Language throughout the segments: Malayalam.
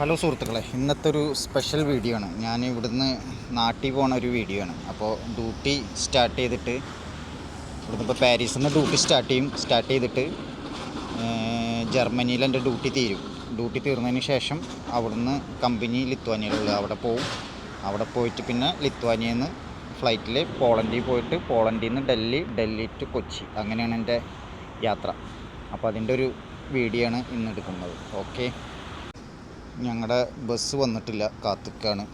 ഹലോ സുഹൃത്തുക്കളെ ഇന്നത്തെ ഒരു സ്പെഷ്യൽ വീഡിയോ ആണ്. ഞാൻ ഇവിടുന്ന് നാട്ടിൽ പോണ ഒരു വീഡിയോ ആണ്. അപ്പോൾ ഡ്യൂട്ടി സ്റ്റാർട്ട് ചെയ്തിട്ട് ഇവിടുന്ന് ഇപ്പോൾ പാരീസിൽ നിന്ന് ഡ്യൂട്ടി സ്റ്റാർട്ട് ചെയ്യും. സ്റ്റാർട്ട് ചെയ്തിട്ട് ജർമ്മനിയിൽ എന്റെ ഡ്യൂട്ടി തീരും. ഡ്യൂട്ടി തീർന്നതിന് ശേഷം അവിടുന്ന് കമ്പനി ലിത്വാനിയിലുള്ള അവിടെ പോവും. അവിടെ പോയിട്ട് പിന്നെ ലിത്വാനിയിൽ നിന്ന് ഫ്ലൈറ്റിൽ പോളണ്ടിൽ പോയിട്ട് പോളണ്ടിൽ നിന്ന് ഡൽഹി ഡൽഹി ടു കൊച്ചി. അങ്ങനെയാണ് എന്റെ യാത്ര. അപ്പോൾ അതിന്റെ ഒരു വീഡിയോ ആണ് ഇന്ന് എടുക്കുന്നത്. ഓക്കെ ഞങ്ങളുടെ ബസ് വന്നിട്ടില്ല. കാത്തിക്കാണ്.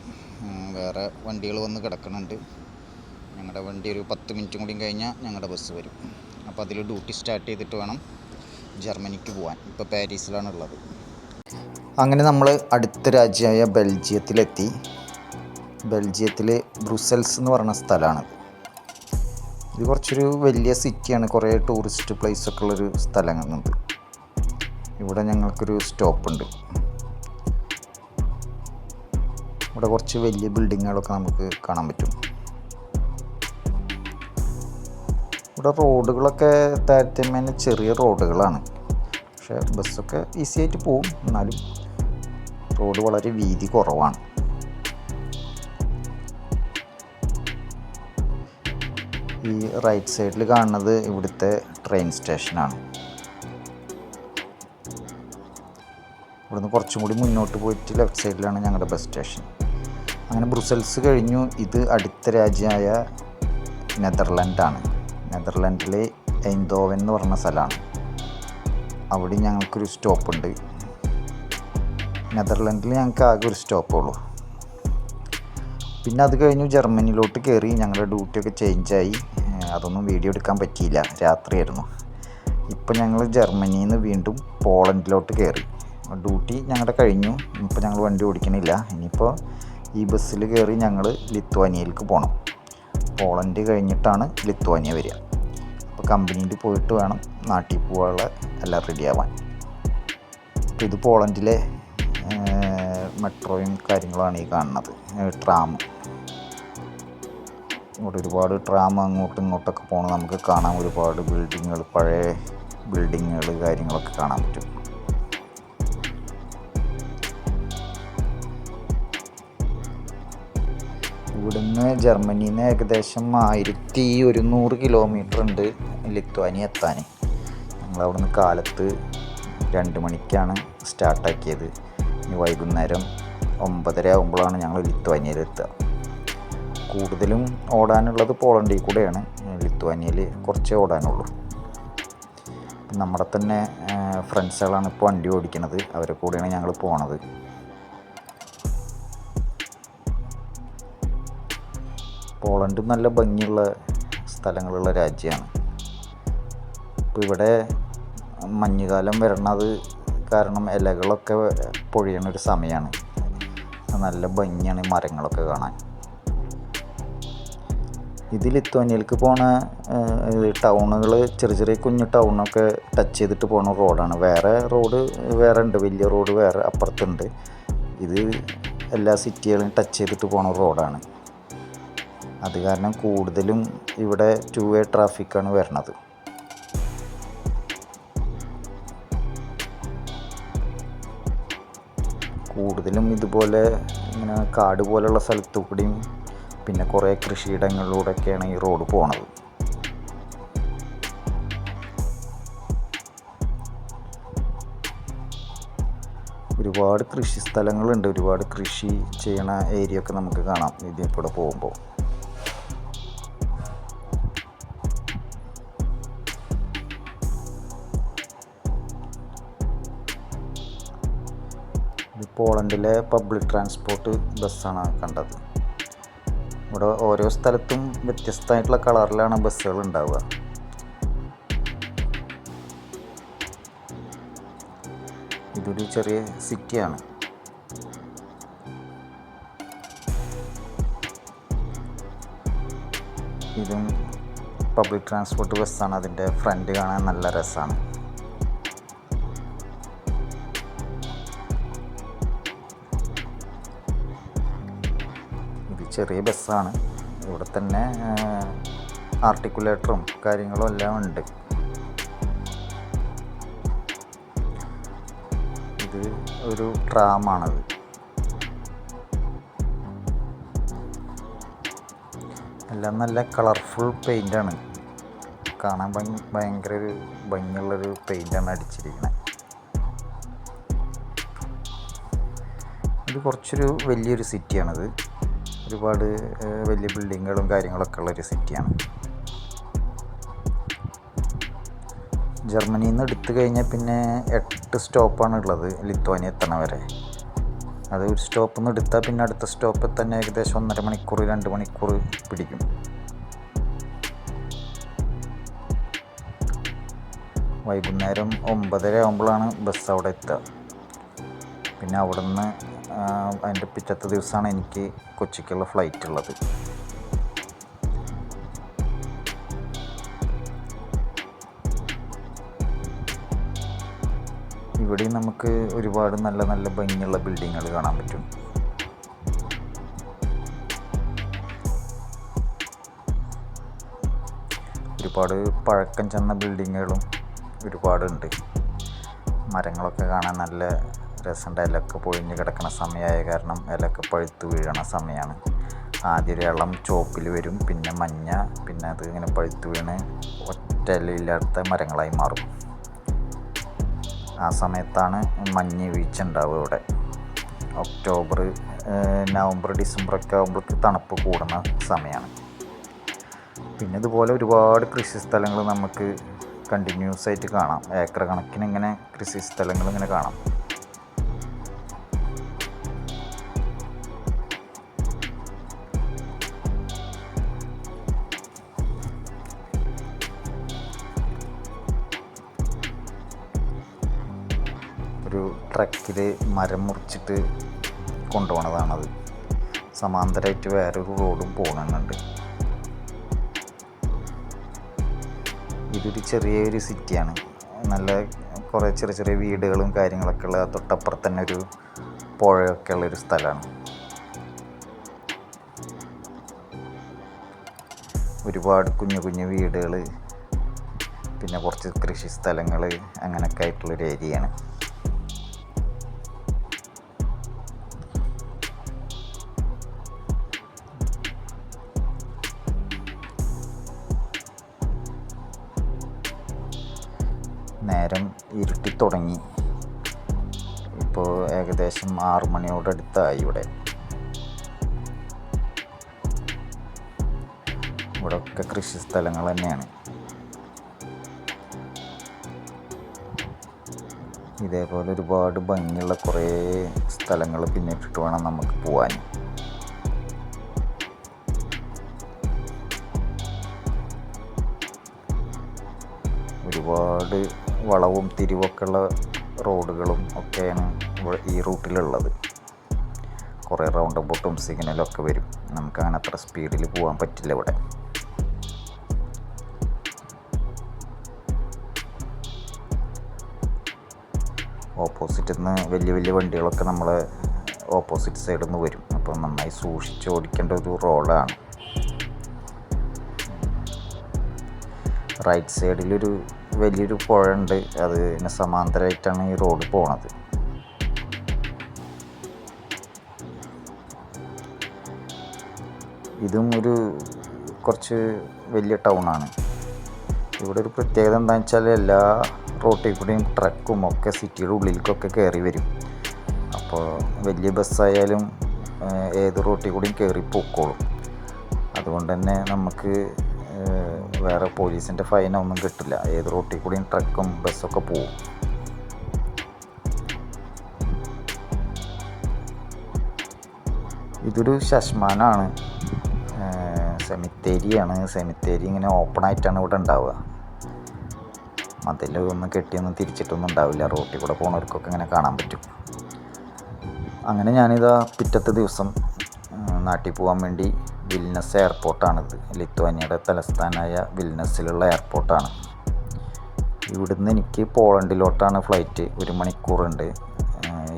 വേറെ വണ്ടികൾ വന്ന് കിടക്കുന്നുണ്ട് ഞങ്ങളുടെ വണ്ടി ഒരു പത്ത് മിനിറ്റും കൂടി കഴിഞ്ഞാൽ ഞങ്ങളുടെ ബസ് വരും. അപ്പോൾ അതിൽ ഡ്യൂട്ടി സ്റ്റാർട്ട് ചെയ്തിട്ട് വേണം ജർമ്മനിക്ക് പോകാൻ ഇപ്പോൾ പാരീസിലാണ് ഉള്ളത് അങ്ങനെ നമ്മൾ അടുത്ത രാജ്യമായ ബെൽജിയത്തിലെത്തി. ബെൽജിയത്തിൽ ബ്രുസൽസ് എന്ന് പറയുന്ന സ്ഥലമാണ് ഇത് കുറച്ചൊരു വലിയ സിറ്റിയാണ് കുറേ ടൂറിസ്റ്റ് പ്ലേസൊക്കെ ഉള്ളൊരു സ്ഥലങ്ങളുണ്ട്. ഇവിടെ ഞങ്ങൾക്കൊരു സ്റ്റോപ്പ് ഉണ്ട്. ഇവിടെ കുറച്ച് വലിയ ബിൽഡിങ്ങുകളൊക്കെ നമുക്ക് കാണാൻ പറ്റും. ഇവിടെ റോഡുകളൊക്കെ താരതമ്യേന ചെറിയ റോഡുകളാണ് പക്ഷേ ബസ്സൊക്കെ ഈസി ആയിട്ട് പോവും. എന്നാലും റോഡ് വളരെ വീതി കുറവാണ്. ഈ റൈറ്റ് സൈഡിൽ കാണുന്നത് ഇവിടുത്തെ ട്രെയിൻ സ്റ്റേഷനാണ് ഇവിടുന്ന് കുറച്ചും കൂടി മുന്നോട്ട് പോയിട്ട് ലെഫ്റ്റ് സൈഡിലാണ് ഞങ്ങളുടെ ബസ് സ്റ്റേഷൻ അങ്ങനെ ബ്രുസൽസ് കഴിഞ്ഞു. ഇത് അടുത്ത രാജ്യമായ നെതർലാൻഡാണ്. നെതർലാൻഡിലെ എൻതോവൻ എന്ന് പറഞ്ഞ സ്ഥലമാണ്. അവിടെ ഞങ്ങൾക്കൊരു സ്റ്റോപ്പുണ്ട്. നെതർലാൻഡിൽ ഞങ്ങൾക്ക് ആകെ ഒരു സ്റ്റോപ്പുള്ളൂ പിന്നെ അത് കഴിഞ്ഞു ജർമ്മനിയിലോട്ട് കയറി ഞങ്ങളുടെ ഡ്യൂട്ടിയൊക്കെ ചേഞ്ചായി അതൊന്നും വീഡിയോ എടുക്കാൻ പറ്റിയില്ല. രാത്രിയായിരുന്നു. ഇപ്പം ഞങ്ങൾ ജർമ്മനിയിൽ നിന്ന് വീണ്ടും പോളണ്ടിലോട്ട് കയറി. ഡ്യൂട്ടി ഞങ്ങളുടെ കഴിഞ്ഞു. ഇപ്പോൾ ഞങ്ങൾ വണ്ടി ഓടിക്കണില്ല. ഇനിയിപ്പോൾ ഈ ബസ്സിൽ കയറി ഞങ്ങൾ ലിത്വാനിയയിലേക്ക് പോകണം പോളണ്ട് കഴിഞ്ഞിട്ടാണ് ലിത്വാനിയ വരിക. അപ്പോൾ കമ്പനിയിൽ പോയിട്ട് വേണം നാട്ടിൽ പോകാനുള്ള എല്ലാം റെഡിയാവാൻ അപ്പോൾ ഇത് പോളണ്ടിലെ മെട്രോയും കാര്യങ്ങളാണ് ഈ കാണുന്നത്. ട്രാം. ഇവിടെ ഒരുപാട് ട്രാം അങ്ങോട്ടും ഇങ്ങോട്ടൊക്കെ പോകണം നമുക്ക് കാണാം. ഒരുപാട് ബിൽഡിങ്ങുകൾ പഴയ ബിൽഡിങ്ങുകൾ കാര്യങ്ങളൊക്കെ കാണാൻ പറ്റും. ഇവിടുന്ന് ജർമ്മനിയിൽ നിന്ന് ഏകദേശം ആയിരത്തി ഒരുന്നൂറ് കിലോമീറ്റർ ഉണ്ട് ലിത്വാനിയ എത്താൻ ഞങ്ങൾ അവിടുന്ന് കാലത്ത് രണ്ട് മണിക്കാണ് സ്റ്റാർട്ടാക്കിയത് ഇനി വൈകുന്നേരം ഒമ്പതര ആകുമ്പോഴാണ് ഞങ്ങൾ ലിത്വാനിയയിൽ എത്തുക. കൂടുതലും ഓടാനുള്ളത് പോളണ്ടിൽ കൂടെയാണ്. ലിത്വാനിയയിൽ കുറച്ചേ ഓടാനുള്ളൂ. നമ്മുടെ തന്നെ ഫ്രണ്ട്സുകളാണ് ഇപ്പോൾ വണ്ടി ഓടിക്കുന്നത് അവരെ കൂടെയാണ് ഞങ്ങൾ പോണത്. പോളണ്ട് നല്ല ഭംഗിയുള്ള സ്ഥലങ്ങളുള്ള രാജ്യമാണ്. ഇപ്പോൾ ഇവിടെ മഞ്ഞുകാലം വരണത് കാരണം ഇലകളൊക്കെ പൊഴിയണ ഒരു സമയമാണ് നല്ല ഭംഗിയാണ് ഈ മരങ്ങളൊക്കെ കാണാൻ. ഇത് ലിത്വാനിയയിലേക്ക് പോണ ടൗണുകൾ ചെറിയ ചെറിയ കുഞ്ഞു ടൗണൊക്കെ ടച്ച് ചെയ്തിട്ട് പോണ റോഡാണ്. വേറെ റോഡ് വേറെ ഉണ്ട് വലിയ റോഡ് വേറെ അപ്പുറത്തുണ്ട്. ഇത് എല്ലാ സിറ്റികളും ടച്ച് ചെയ്തിട്ട് പോണ റോഡാണ്. അത് കാരണം കൂടുതലും ഇവിടെ ടു വേ ട്രാഫിക്കാണ് വരണത്. കൂടുതലും ഇതുപോലെ ഇങ്ങനെ കാട് പോലെയുള്ള സ്ഥലത്തു കൂടിയും പിന്നെ കുറേ കൃഷിയിടങ്ങളിലൂടെയൊക്കെയാണ് ഈ റോഡ് പോണത്. ഒരുപാട് കൃഷി സ്ഥലങ്ങളുണ്ട്. ഒരുപാട് കൃഷി ചെയ്യണ ഏരിയ ഒക്കെ നമുക്ക് കാണാം. കൂടെ പോകുമ്പോൾ. പോളണ്ടിലെ പബ്ലിക് ട്രാൻസ്പോർട്ട് ബസ്സാണ് കണ്ടത്. ഇവിടെ ഓരോ സ്ഥലത്തും വ്യത്യസ്തമായിട്ടുള്ള കളറിലാണ് ബസ്സുകൾ ഉണ്ടാവുക. ഇതൊരു ചെറിയ സിറ്റിയാണ്. ഇതും പബ്ലിക് ട്രാൻസ്പോർട്ട് ബസ്സാണ്. അതിന്റെ ഫ്രണ്ട് കാണാൻ നല്ല രസമാണ്. ചെറിയ ബസ്സാണ്. ഇവിടെ തന്നെ ആർട്ടിക്കുലേറ്ററും കാര്യങ്ങളും എല്ലാം ഉണ്ട്. ഇത് ഒരു ട്രാമാണത് എല്ലാം നല്ല കളർഫുൾ പെയിന്റാണ് കാണാൻ ഭംഗി ഭയങ്കര ഒരു ഭംഗിയുള്ളൊരു പെയിന്റാണ് അടിച്ചിരിക്കുന്നത് ഇത് കുറച്ചൊരു വലിയൊരു സിറ്റിയാണത് ഒരുപാട് വലിയ ബിൽഡിങ്ങുകളും കാര്യങ്ങളൊക്കെ ഉള്ളൊരു സിറ്റിയാണ്. ജർമ്മനിയിൽ നിന്ന് എടുത്തു കഴിഞ്ഞാൽ പിന്നെ എട്ട് സ്റ്റോപ്പാണ് ഉള്ളത് ലിത്വാനിയ എത്തണ വരെ. അത് ഒരു സ്റ്റോപ്പ് നിന്ന് എടുത്താൽ പിന്നെ അടുത്ത സ്റ്റോപ്പിൽ തന്നെ ഏകദേശം ഒന്നര മണിക്കൂർ രണ്ട് മണിക്കൂർ പിടിക്കും. വൈകുന്നേരം ഒമ്പതര ആകുമ്പോഴാണ് ബസ് അവിടെ എത്തുക. പിന്നെ അവിടെ നിന്ന് അതിന്റെ പിറ്റത്തെ ദിവസമാണ് എനിക്ക് കൊച്ചിക്കുള്ള ഫ്ലൈറ്റ് ഉള്ളത്. ഇവിടെയും നമുക്ക് ഒരുപാട് നല്ല നല്ല ഭംഗിയുള്ള ബിൽഡിങ്ങുകൾ കാണാൻ പറ്റും. ഒരുപാട് പഴക്കം ചെന്ന ബിൽഡിങ്ങുകളും ഒരുപാടുണ്ട്. മരങ്ങളൊക്കെ കാണാൻ നല്ല രസമുണ്ട് ഇലയൊക്കെ പൊഴിഞ്ഞ് കിടക്കുന്ന സമയമായ കാരണം ഇലയൊക്കെ പഴുത്ത് വീഴണ സമയമാണ്. ആദ്യം വെള്ളം ചോപ്പിൽ വരും പിന്നെ മഞ്ഞ പിന്നെ അത് ഇങ്ങനെ പഴുത്ത് വീണ് ഒറ്റ ഇലയില്ലാത്ത മരങ്ങളായി മാറും. ആ സമയത്താണ് മഞ്ഞ് വീഴ്ച ഉണ്ടാവുക ഇവിടെ ഒക്ടോബർ നവംബർ ഡിസംബർ ഒക്കെ ആകുമ്പോഴേക്ക് തണുപ്പ് കൂടുന്ന സമയമാണ്. പിന്നെ ഇതുപോലെ ഒരുപാട് കൃഷി സ്ഥലങ്ങൾ നമുക്ക് കണ്ടിന്യൂസ് ആയിട്ട് കാണാം. ഏക്കർ കണക്കിന് ഇങ്ങനെ കൃഷി സ്ഥലങ്ങൾ ഇങ്ങനെ കാണാം. ട്രക്കിൽ മരം മുറിച്ചിട്ട് കൊണ്ടുപോണതാണത്. സമാന്തരമായിട്ട് വേറൊരു റോഡും പോകുന്നുണ്ട് ഇതൊരു ചെറിയൊരു സിറ്റിയാണ്. നല്ല കുറേ ചെറിയ ചെറിയ വീടുകളും കാര്യങ്ങളൊക്കെ ഉള്ള തൊട്ടപ്പുറത്ത് തന്നെ ഒരു പുഴയൊക്കെ ഉള്ളൊരു സ്ഥലമാണ്. ഒരുപാട് കുഞ്ഞു കുഞ്ഞു വീടുകൾ പിന്നെ കുറച്ച് കൃഷി സ്ഥലങ്ങൾ അങ്ങനെയൊക്കെ ആയിട്ടുള്ളൊരു ഏരിയയാണ്. തുടങ്ങി. ഇപ്പോൾ ഏകദേശം ആറു മണിയോടടുത്തായി ഇവിടെ. ഇവിടെ ഒക്കെ കൃഷി സ്ഥലങ്ങൾ തന്നെയാണ്. ഇതേപോലെ ഒരുപാട് ഭംഗിയുള്ള കുറേ സ്ഥലങ്ങൾ പിന്നിട്ടിട്ട് വേണം നമുക്ക് പോകാൻ ഒരുപാട് വളവും തിരിവൊക്കെ ഉള്ള റോഡുകളും ഒക്കെയാണ് ഈ റൂട്ടിലുള്ളത്. കുറേ റൗണ്ട് ബോട്ടും സിഗ്നലും ഒക്കെ വരും. നമുക്ക് അങ്ങനെ അത്ര സ്പീഡിൽ പോകാൻ പറ്റില്ല ഇവിടെ. ഓപ്പോസിറ്റ് നിന്ന് വലിയ വലിയ വണ്ടികളൊക്കെ നമ്മളെ ഓപ്പോസിറ്റ് സൈഡിൽ നിന്ന് വരും. അപ്പോൾ നന്നായി സൂക്ഷിച്ച് ഓടിക്കേണ്ട ഒരു റോഡാണ് റൈറ്റ് സൈഡിലൊരു വലിയൊരു പുഴ ഉണ്ട് അതിന് സമാന്തരമായിട്ടാണ് ഈ റോഡ് പോണത്. ഇതും ഒരു കുറച്ച് വലിയ ടൗണാണ് ഇവിടെ ഒരു പ്രത്യേകത എന്താണെന്ന് വെച്ചാൽ എല്ലാ റോട്ടിൽ കൂടെയും ട്രക്കും ഒക്കെ സിറ്റിയുടെ ഉള്ളിലേക്കൊക്കെ കയറി വരും. അപ്പോൾ വലിയ ബസ്സായാലും ഏത് റോട്ടിൽ കൂടിയും കയറി പൊക്കോളും. അതുകൊണ്ട് തന്നെ നമുക്ക് വേറെ പോലീസിന്റെ ഫൈനൊന്നും കിട്ടില്ല. ഏത് റോട്ടിൽ കൂടിയും ട്രക്കും ബസ്സൊക്കെ പോവും. ഇതൊരു ശശ്മാനാണ്. സെമിത്തേരിയാണ് സെമിത്തേരി ഇങ്ങനെ ഓപ്പൺ ആയിട്ടാണ് ഇവിടെ ഉണ്ടാവുക. മതിൽ കെട്ടിയൊന്നും തിരിച്ചിട്ടൊന്നും ഉണ്ടാവില്ല. റോട്ടിൽ കൂടെ പോണവർക്കൊക്കെ ഇങ്ങനെ കാണാൻ പറ്റും. അങ്ങനെ ഞാനിതാ പിറ്റത്തെ ദിവസം നാട്ടിൽ പോകാൻ വേണ്ടി വിൽനസ് എയർപോർട്ടാണിത്. ലിത്വാനിയയുടെ തലസ്ഥാനായ വിൽനസിലുള്ള എയർപോർട്ടാണ്. ഇവിടുന്ന് എനിക്ക് പോളണ്ടിലോട്ടാണ് ഫ്ലൈറ്റ്. ഒരു മണിക്കൂറുണ്ട്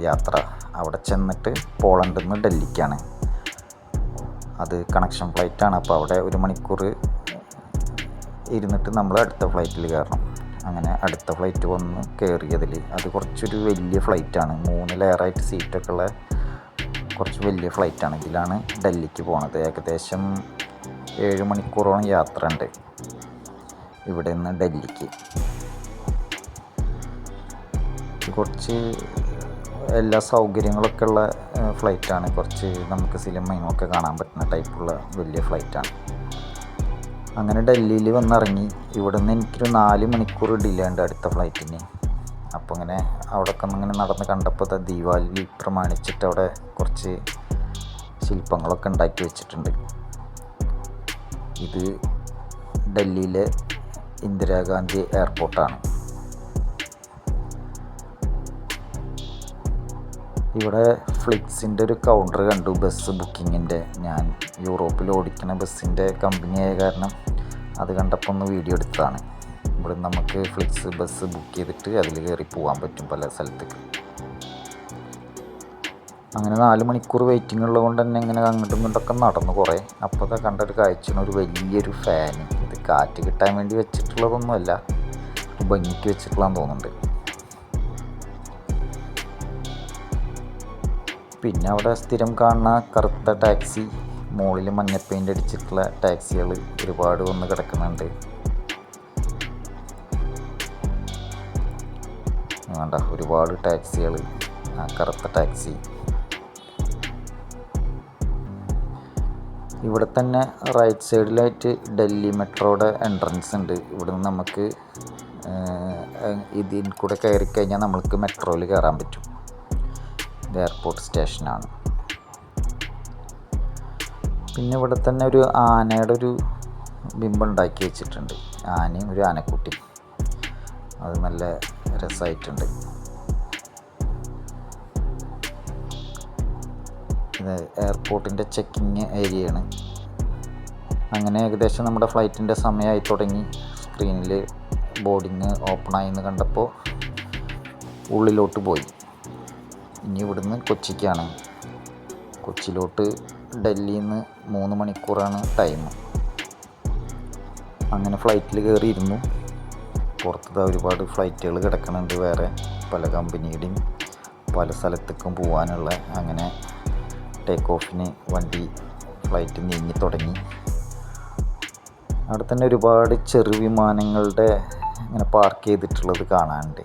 യാത്ര. അവിടെ ചെന്നിട്ട് പോളണ്ടിൽ നിന്ന് ഡൽഹിക്കാണ്. അത് കണക്ഷൻ ഫ്ലൈറ്റാണ്. അപ്പോൾ അവിടെ ഒരു മണിക്കൂർ ഇരുന്നിട്ട് നമ്മൾ അടുത്ത ഫ്ലൈറ്റിൽ കയറണം. അങ്ങനെ അടുത്ത ഫ്ലൈറ്റ് വന്ന് കയറിയതിൽ അത് കുറച്ചൊരു വലിയ ഫ്ലൈറ്റാണ്. മൂന്ന് ലെയറായിട്ട് സീറ്റൊക്കെ ഉള്ള കുറച്ച് വലിയ ഫ്ലൈറ്റ് ആണെങ്കിലാണ് ഡൽഹിക്ക് പോണത്. ഏകദേശം ഏഴ് മണിക്കൂറോളം യാത്ര ഉണ്ട് ഇവിടെ നിന്ന് ഡൽഹിക്ക്. കുറച്ച് എല്ലാ സൗകര്യങ്ങളൊക്കെ ഉള്ള ഫ്ലൈറ്റാണ് കുറച്ച് നമുക്ക് സിനിമയും ഒക്കെ കാണാൻ പറ്റുന്ന ടൈപ്പുള്ള വലിയ ഫ്ലൈറ്റാണ് അങ്ങനെ ഡൽഹിയിൽ വന്നിറങ്ങി. ഇവിടെ നിന്ന് എനിക്കൊരു നാല് മണിക്കൂർ ഡിലേ ഉണ്ട് അടുത്ത ഫ്ലൈറ്റിന് അപ്പോൾ അങ്ങനെ അവിടെ ഒക്കെ ഇങ്ങനെ നടന്ന് കണ്ടപ്പോൾ ദീപാവലി പ്രമാണിച്ചിട്ട് അവിടെ കുറച്ച് ശില്പങ്ങളൊക്കെ ഉണ്ടാക്കി വെച്ചിട്ടുണ്ട്. ഇത് ഡൽഹിയിലെ ഇന്ദിരാഗാന്ധി എയർപോർട്ടാണ്. ഇവിടെ ഫ്ലിക്സിന്റെ ഒരു കൗണ്ടർ കണ്ടു ബസ് ബുക്കിങ്ങിന്റെ ഞാൻ യൂറോപ്പിൽ ഓടിക്കുന്ന ബസ്സിന്റെ കമ്പനിയായ കാരണം അത് കണ്ടപ്പോൾ ഒന്ന് വീഡിയോ എടുത്തതാണ്. ഇവിടെ നമുക്ക് ഫ്ലിക്സ് ബസ് ബുക്ക് ചെയ്തിട്ട് അതിൽ കയറി പോകാൻ പറ്റും പല സ്ഥലത്തേക്ക്. അങ്ങനെ നാല് മണിക്കൂർ വെയിറ്റിംഗ് ഉള്ളത് കൊണ്ട് തന്നെ ഇങ്ങനെ അങ്ങോട്ടും ഇങ്ങോട്ടൊക്കെ നടന്നു കുറേ. അപ്പോൾ കണ്ടൊരു കാഴ്ചയാണ് ഒരു വലിയൊരു ഫാൻ ഇത് കാറ്റ് കിട്ടാൻ വേണ്ടി വെച്ചിട്ടുള്ളതൊന്നുമല്ല ഭംഗിക്ക് വെച്ചിട്ടുള്ളതെന്ന് തോന്നുന്നുണ്ട്. പിന്നെ അവിടെ സ്ഥിരം കാണുന്ന കറുത്ത ടാക്സി മുകളിൽ മഞ്ഞ പെയിന്റ് അടിച്ചിട്ടുള്ള ടാക്സികൾ ഒരുപാട് വന്ന് കിടക്കുന്നുണ്ട്. വേണ്ട ഒരുപാട് ടാക്സികൾ ആ കറുത്ത ടാക്സി. ഇവിടെ തന്നെ റൈറ്റ് സൈഡിലായിട്ട് ഡൽഹി മെട്രോയുടെ എൻട്രൻസ് ഉണ്ട്. ഇവിടെ നിന്ന് നമുക്ക് ഇതിൽ കൂടെ കയറി കഴിഞ്ഞാൽ നമ്മൾക്ക് മെട്രോയിൽ കയറാൻ പറ്റും. ഇത് എയർപോർട്ട് സ്റ്റേഷനാണ് പിന്നെ ഇവിടെ തന്നെ ഒരു ആനയുടെ ഒരു ബിംബം ഉണ്ടാക്കി വെച്ചിട്ടുണ്ട്. ആനയും ഒരു ആനക്കുട്ടി അത് നല്ല രസമായിട്ടുണ്ട്. എയർപോർട്ടിന്റെ ചെക്കിങ് ഏരിയയാണ്. അങ്ങനെ ഏകദേശം നമ്മുടെ ഫ്ലൈറ്റിന്റെ സമയമായി തുടങ്ങി. സ്ക്രീനിൽ ബോർഡിങ് ഓപ്പണായി എന്ന് കണ്ടപ്പോൾ ഉള്ളിലോട്ട് പോയി. ഇനി ഇവിടുന്ന് കൊച്ചിക്കാണ്. കൊച്ചിയിലോട്ട് ഡൽഹിയിൽ നിന്ന് മൂന്ന് മണിക്കൂറാണ് ടൈം. അങ്ങനെ ഫ്ലൈറ്റിൽ കയറിയിരുന്നു. പുറത്തത് ഒരുപാട് ഫ്ലൈറ്റുകൾ കിടക്കുന്നുണ്ട് വേറെ. പല കമ്പനിയുടെയും പല സ്ഥലത്തേക്കും പോകാനുള്ള അങ്ങനെ ടേക്ക് ഓഫിന് വണ്ടി ഫ്ലൈറ്റ് നീങ്ങി തുടങ്ങി. അവിടെ തന്നെ ഒരുപാട് ചെറു വിമാനങ്ങളുടെ ഇങ്ങനെ പാർക്ക് ചെയ്തിട്ടുള്ളത് കാണാനുണ്ട്.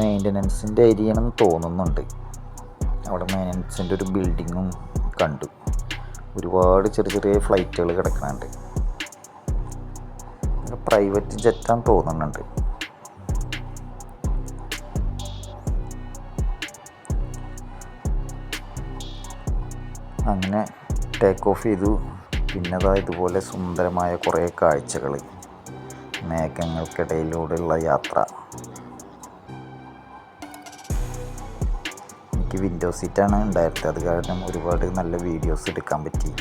മെയിന്റനൻസിന്റെ ഏരിയയാണെന്ന് തോന്നുന്നുണ്ട്. അവിടെ മെയിന്റനൻസിന്റെ ഒരു ബിൽഡിങ്ങും കണ്ടു. ഒരുപാട് ചെറിയ ചെറിയ ഫ്ലൈറ്റുകൾ കിടക്കുന്നുണ്ട് പ്രൈവറ്റ് ജെറ്റാന്ന് തോന്നുന്നുണ്ട്. അങ്ങനെ ടേക്ക് ഓഫ് ചെയ്തു. പിന്നതാ ഇതുപോലെ സുന്ദരമായ കുറേ കാഴ്ചകൾ മേഘങ്ങൾക്കിടയിലൂടെയുള്ള യാത്ര. എനിക്ക് വിൻഡോ സീറ്റാണ് ഉണ്ടായിരുന്നത്. അത് കാരണം ഒരുപാട് നല്ല വീഡിയോസ് എടുക്കാൻ പറ്റി.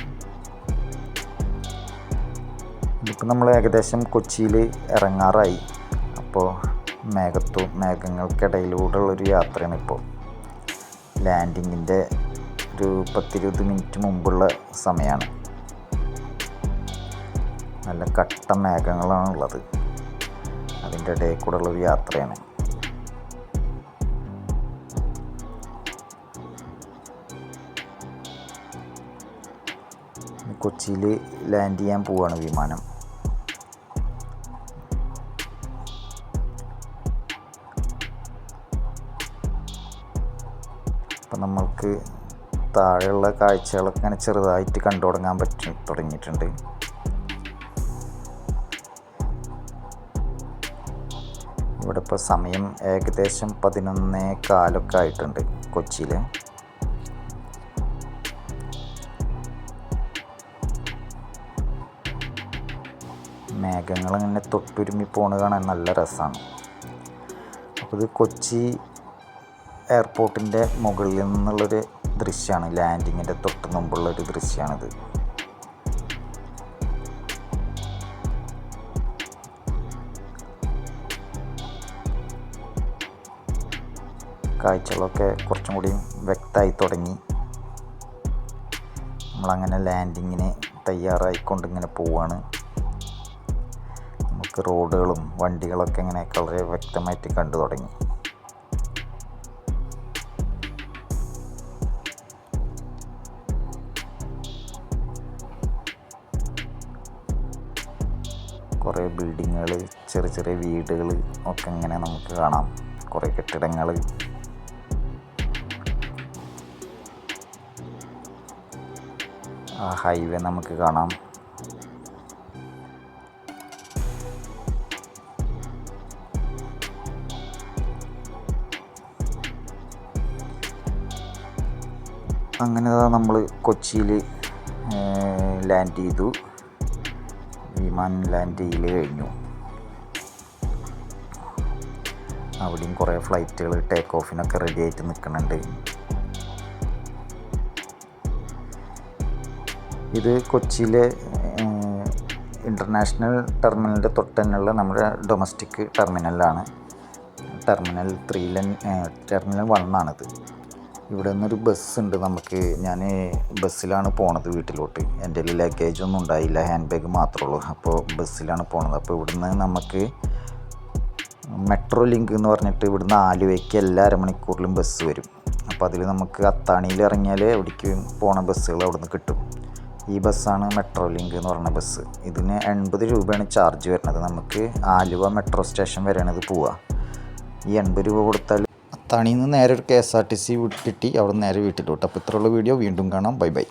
ഇതിപ്പോൾ നമ്മൾ ഏകദേശം കൊച്ചിയിൽ ഇറങ്ങാറായി. അപ്പോൾ മേഘത്തു മേഘങ്ങൾക്കിടയിലൂടെയുള്ളൊരു യാത്രയാണ് ഇപ്പോൾ ലാൻഡിങ്ങിന്റെ ഒരു പത്തിരുപത് മിനിറ്റ് മുമ്പുള്ള സമയമാണ്. നല്ല കട്ട മേഘങ്ങളാണുള്ളത്. അതിന്റെ ഇടയിൽ കൂടെ ഉള്ളൊരു യാത്രയാണ്. കൊച്ചിയിൽ ലാൻഡ് ചെയ്യാൻ പോവാണ് വിമാനം. അപ്പം നമ്മൾക്ക് താഴെയുള്ള കാഴ്ചകളൊക്കെ ഇങ്ങനെ ചെറുതായിട്ട് കണ്ടു തുടങ്ങാൻ പറ്റി തുടങ്ങിയിട്ടുണ്ട്. ഇവിടെ ഇപ്പോൾ സമയം ഏകദേശം പതിനൊന്നേ കാലൊക്കെ ആയിട്ടുണ്ട് കൊച്ചിയിൽ മേഘങ്ങൾ ഇങ്ങനെ തൊട്ടുരുമ്മി പോണ കാണാൻ നല്ല രസമാണ് അപ്പോൾ ഇത് കൊച്ചി എയർപോർട്ടിന്റെ മുകളിൽ നിന്നുള്ളൊരു ദൃശ്യമാണ് ലാൻഡിങ്ങിന്റെ തൊട്ട് മുമ്പുള്ളൊരു ദൃശ്യമാണിത് കാഴ്ചകളൊക്കെ കുറച്ചും കൂടി വ്യക്തമായി തുടങ്ങി. നമ്മളങ്ങനെ ലാൻഡിങ്ങിന് തയ്യാറായിക്കൊണ്ട് ഇങ്ങനെ പോവുകയാണ് നമുക്ക് റോഡുകളും വണ്ടികളൊക്കെ ഇങ്ങനെ വളരെ വ്യക്തമായിട്ട് കണ്ടു തുടങ്ങി. കുറേ ബിൽഡിങ്ങുകൾ ചെറിയ ചെറിയ വീടുകൾ ഒക്കെ ഇങ്ങനെ നമുക്ക് കാണാം. കുറേ കെട്ടിടങ്ങൾ ആ ഹൈവേ നമുക്ക് കാണാം. അങ്ങനെ നമ്മൾ കൊച്ചിയിൽ ലാൻഡ് ചെയ്തു. വിമാനം ലാൻഡ് ചെയ്യൽ കഴിഞ്ഞു. അവിടെയും കുറേ ഫ്ലൈറ്റുകൾ ടേക്ക് ഓഫിനൊക്കെ റെഡി ആയിട്ട് നിൽക്കുന്നുണ്ട് ഇത് കൊച്ചിയിലെ ഇന്റർനാഷണൽ ടെർമിനലിന്റെ തൊട്ടന്നുള്ള നമ്മുടെ ഡൊമസ്റ്റിക് ടെർമിനലാണ് ടെർമിനൽ ത്രീയിലെ ടെർമിനൽ വണ്ണാണിത് ഇവിടെ നിന്നൊരു ബസ് ഉണ്ട് നമുക്ക് ഞാൻ ബസ്സിലാണ് പോണത് വീട്ടിലോട്ട്. എന്റെ ലഗേജ് ഒന്നും ഉണ്ടായില്ല. ഹാൻഡ് ബാഗ് മാത്രമേ ഉള്ളൂ. അപ്പോൾ ബസ്സിലാണ് പോണത്. അപ്പോൾ ഇവിടുന്ന് നമുക്ക് മെട്രോ ലിങ്ക് എന്ന് പറഞ്ഞിട്ട് ഇവിടുന്ന് ആലുവയ്ക്ക് എല്ലാ അരമണിക്കൂറിലും ബസ് വരും. അപ്പോൾ അതിൽ നമുക്ക് അത്താണിയിൽ ഇറങ്ങിയാൽ എവിടേക്ക് പോണ ബസ്സുകൾ അവിടുന്ന് കിട്ടും. ഈ ബസ്സാണ് മെട്രോ ലിങ്ക് എന്ന് പറഞ്ഞ ബസ് ഇതിന് എൺപത് രൂപയാണ് ചാർജ് വരുന്നത്. നമുക്ക് ആലുവ മെട്രോ സ്റ്റേഷൻ വരെയാണ് ഇത് പോവുക. ഈ എൺപത് രൂപ കൊടുത്താൽ അത്താണിയിൽ നിന്ന് നേരെ ഒരു K S R T C കിട്ടി അവിടെ നിന്ന് നേരെ വീട്ടിലോട്ട്. അപ്പോൾ ഇത്രയുള്ള വീഡിയോ. വീണ്ടും കാണാം. Bye bye.